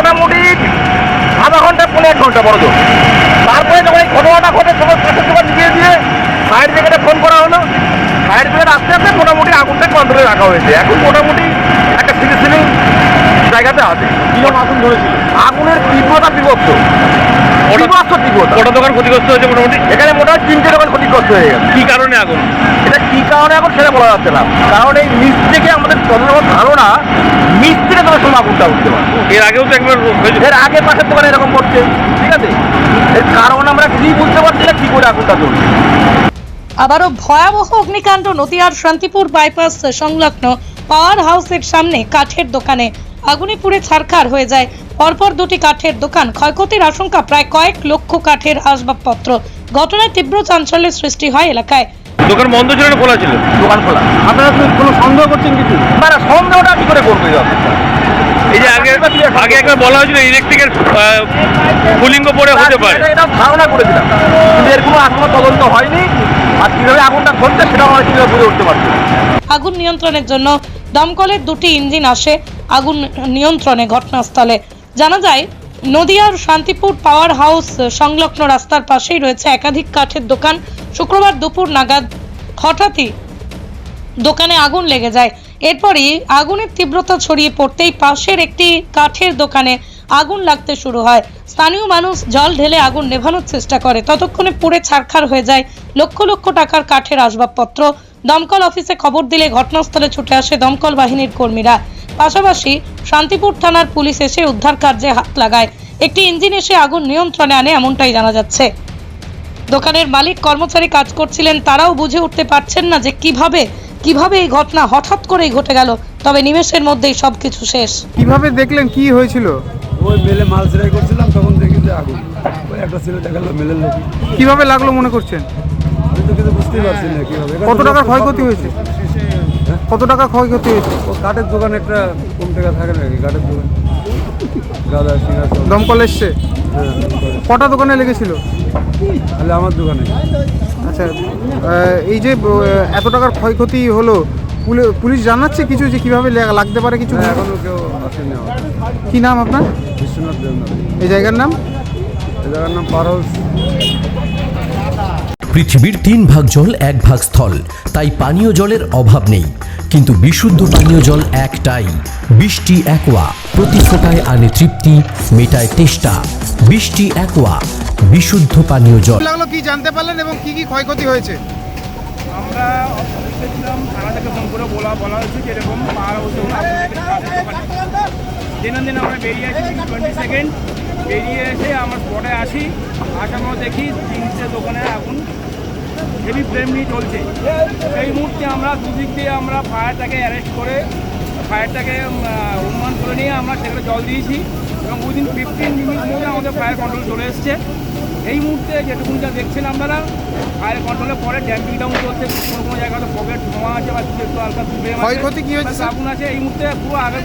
মোটামুটি আধা ঘণ্টা পনেরো এক ঘণ্টা বড় জোর। তারপরে যখন এই ঘটনাটা ঘটে তখন প্রশাসন কুকার নিয়ে দিয়ে ফায়ার ব্রিগেডে ফোন করা হলো। ফায়ার ব্রিগেড আস্তে আস্তে মোটামুটি আগুনটা কন্ট্রোলে রাখা হয়েছে। এখন মোটামুটি একটা সিলি সিলিং জায়গাতে আছে। কীরকম আগুন ধরেছিল? আগুনের তীব্রতা বিভক্ত। কটা দোকান ক্ষতিগ্রস্ত হয়েছে মোটামুটি? এখানে মোটামুটি তিনটে দোকান ক্ষতিগ্রস্ত হয়ে গেছে। কি কারণে আগুন? এটা কি কারণে এখন সেটা বলা যাচ্ছে না। কারণ এই নিচ থেকে আমাদের যতরকম ধারণা নিচ থেকে তবে সময় আগুনটা উঠতে পারে। এর আগেও তো একবার এর আগে পাশের দোকানে এরকম করছে ঠিক আছে? এর কারণ আমরা কি বুঝতে পারছি না কি করে আগুনটা চলছে আবারও ভয়াবহ অগ্নিকাণ্ড নদিয়ার শান্তিপুর বাইপাস সংলগ্ন পাওয়ার হাউসের সামনে কাঠের দোকানে। আগুনে পুড়ে ছারখার হয়ে যায় পরপর দুটি কাঠের দোকান। ক্ষয়ক্ষতির আশঙ্কা প্রায় কয়েক লক্ষ কাঠের আসবাবপত্র। ঘটনায় তীব্র চাঞ্চল্যের সৃষ্টি হয় এলাকায়। দোকান বন্ধ ছিল না খোলা ছিল? দোকান খোলা। আপনারা কোনো সন্দেহ করছেন কিছু? না সন্দেহটা কি করে করবে এই যে আগে আগে একবার বলা হয়েছিল ইলেকট্রিকের পড়ে হতে পারে। এটা ধারণা করেছিলাম। কিন্তু এর কোনো এখনও তদন্ত হয়নি। আর কীভাবে আগুনটা ধরছে সেটাও আমরা কীভাবে বুঝে উঠতে পারছি? আগুন নিয়ন্ত্রণের জন্য দমকলের দুটি ইঞ্জিন আসে আগুন নিয়ন্ত্রণে ঘটনাস্থলে। জানা যায়, নদিয়ার শান্তিপুর পাওয়ার হাউস সংলগ্ন রাস্তার পাশেই রয়েছে একাধিক কাঠের দোকান। শুক্রবার দুপুর নাগাদ হঠাৎই দোকানে আগুন লেগে যায়। এরপরই আগুনের তীব্রতা ছড়িয়ে পড়তেই পাশের একটি কাঠের দোকানে আগুন লাগতে শুরু হয়। স্থানীয় মানুষ জল ঢেলে আগুন নেভানোর চেষ্টা করে। ততক্ষণে পুড়ে ছারখার হয়ে যায় লক্ষ লক্ষ টাকার কাঠের আসবাবপত্র। দমকল অফিসে খবর দিলে ঘটনাস্থলে ছুটে আসে দমকল বাহিনীর কর্মীরা। পাশাপাশি শান্তিপুর থানার পুলিশ এসে উদ্ধার কার্যে হাত লাগায়। একটি ইঞ্জিন এসে আগুন নিয়ন্ত্রণে আনে এমনটাই জানা যাচ্ছে। দোকানের মালিক কর্মচারী কাজ করছিলেন তারাও বুঝে উঠতে পারছেন না যে কীভাবে কীভাবে এই ঘটনা হঠাৎ করেই ঘটে গেল। তবে নিমেষের মধ্যেই সবকিছু শেষ। কীভাবে দেখলেন কি হয়েছিল? ওই মেলে মাল সেলাই করছিলাম তখন দেখি যে আগুন। ওই একটা ছেলে দেখাল মেলের লোক। কীভাবে লাগল মনে করছেন? আমি তো কিছু বুঝতেই পারছি না কীভাবে। কত টাকার ক্ষয়ক্ষতি হয়েছে? কত টাকা ক্ষয়ক্ষতি? হয়েছে ও কাঠের দোকান একটা কম টাকা থাকে নাকি কাঠের দোকান? গাদা সিঙ্গার সব দমকল এসছে? হ্যাঁ, করে। কটা দোকানে লেগেছিল? তাহলে আমার দোকানে। আচ্ছা আহ, এই যে আহ, এত টাকার ক্ষয়ক্ষতি হলো পুলি- পুলিশ জানাচ্ছে কিছু যে কীভাবে লে- লাগতে পারে কিছু? হ্যাঁ, এখনও কেউ আসেনি আমার কি নাম আপনার? বিশ্বনাথ দেবনাথ। এই জায়গার নাম? এই জায়গার নাম পার হাউস পৃথিবীর তিন ভাগ জল এক ভাগ স্থল। তাই পানীয় জলের অভাব নেই। কিন্তু বিশুদ্ধ পানীয় জল একটাই। বৃষ্টি একোয়া প্রতি ফোটায় আনে তৃপ্তি মেটায় তেষ্টা। বৃষ্টি একোয়া বিশুদ্ধ পানীয় জল। লাগল কি জানতে পারলেন এবং কি কি ক্ষয়ক্ষতি হয়েছে? আমরা দেখছিলাম থানা থেকে ফোন করে বলা বলা হয়েছে যে এরকম পাহাড় হচ্ছে দিন দিন আমরা বেরিয়ে আসি টোয়েন্টি সেকেন্ড। বেরিয়ে এসে আমরা স্পটে আসি আসার দেখি তিনটে দোকানে আগুন হেভি ফ্লেম নিয়ে চলছে সেই মুহূর্তে আমরা দুদিক দিয়ে আমরা ফায়ারটাকে অ্যারেস্ট করে ফায়ারটাকে অনুমান করে নিয়ে আমরা সেখানে জল দিয়েছি এবং উইদিন ফিফটিন মিনিট মধ্যে আমাদের ফায়ার কন্ট্রোল চলে এসছে এই মুহূর্তে যেটুকু যা দেখছেন আপনারা ফায়ার কন্ট্রোলের পরে ড্যাম্পিং ডাউন চলছে কোনো কোনো জায়গায় পকেট ধোঁয়া আছে বা একটু হালকা। ক্ষয়ক্ষতি কি হয়েছে? আগুন আছে এই মুহূর্তে পুরো আগে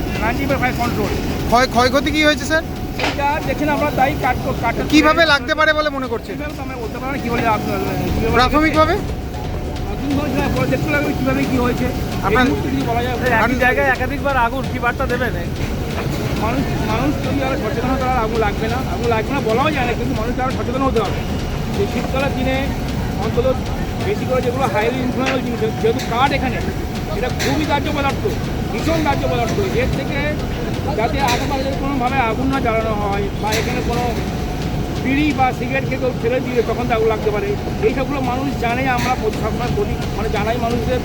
ফায়ার কন্ট্রোল ক্ষয় ক্ষয়ক্ষতি কী হয়েছে স্যার এইটা দেখছেন আমরা তাই কাট কাটটা কীভাবে লাগতে পারে বলে মনে তো আমরা বলতে পারব না কীভাবে আগুন প্রাথমিকভাবে দেখতে লাগবে কীভাবে কী হয়েছে। আপনার- বলা যায় জায়গায় একাধিকবার আগুন কি বার্তা দেবেন? মানুষ মানুষ যদি আরও সচেতন হতে পারে আগুন লাগবে না। আগুন লাগবে না বলাও যায় না কিন্তু মানুষ আরও সচেতন হতে হবে। এই শীতকালের দিনে অন্তত বেশি করে যেগুলো হাইলি ইনফ্লুয়েবল জিনিস যেহেতু কাঠ এখানে এটা খুবই দাহ্য পদার্থ। ভীষণ দাহ্য পদার্থ এর থেকে যাতে আশেপাশে কোনোভাবে আগুন না জ্বালানো হয় বা এখানে কোনো বিড়ি বা সিগারেট খেয়ে কেউ ফেলে দিয়ে তখন তো আগুন লাগতে পারে। এই সবগুলো মানুষ জানে আমরা সবসময় বলি মানে জানাই মানুষদের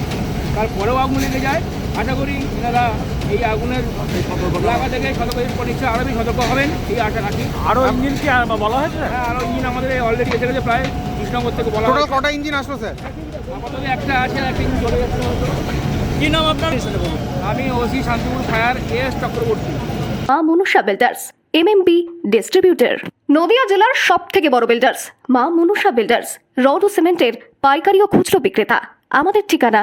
তারপরেও আগুন লেগে যায়। আশা করি এনারা এই আগুনের লাগা থেকে সতর্ক নিশ্চয়ই আরও বেশি সতর্ক হবেন এই আশা রাখি। আরও ইঞ্জিন কি বলা হয়েছে? হ্যাঁ আরও ইঞ্জিন আমাদের অলরেডি এসে গেছে প্রায় কৃষ্ণনগর থেকে বলা টোটাল হয়েছে। কটা ইঞ্জিন আসলো স্যার? আপাতত একটা আছে আর একটা ইঞ্জিন চলে যাচ্ছে কি নাম আপনার? আমি OC Shantipur fire S Chakraborty. মা মনুষা বিল্ডার্স এমএমবি ডিস্ট্রিবিউটর নদিয়া জেলার সব থেকে বড় বিল্ডার্স মা মনুষা বিল্ডার্স রড ও সিমেন্টের পাইকারি ও খুচরো বিক্রেতা। আমাদের ঠিকানা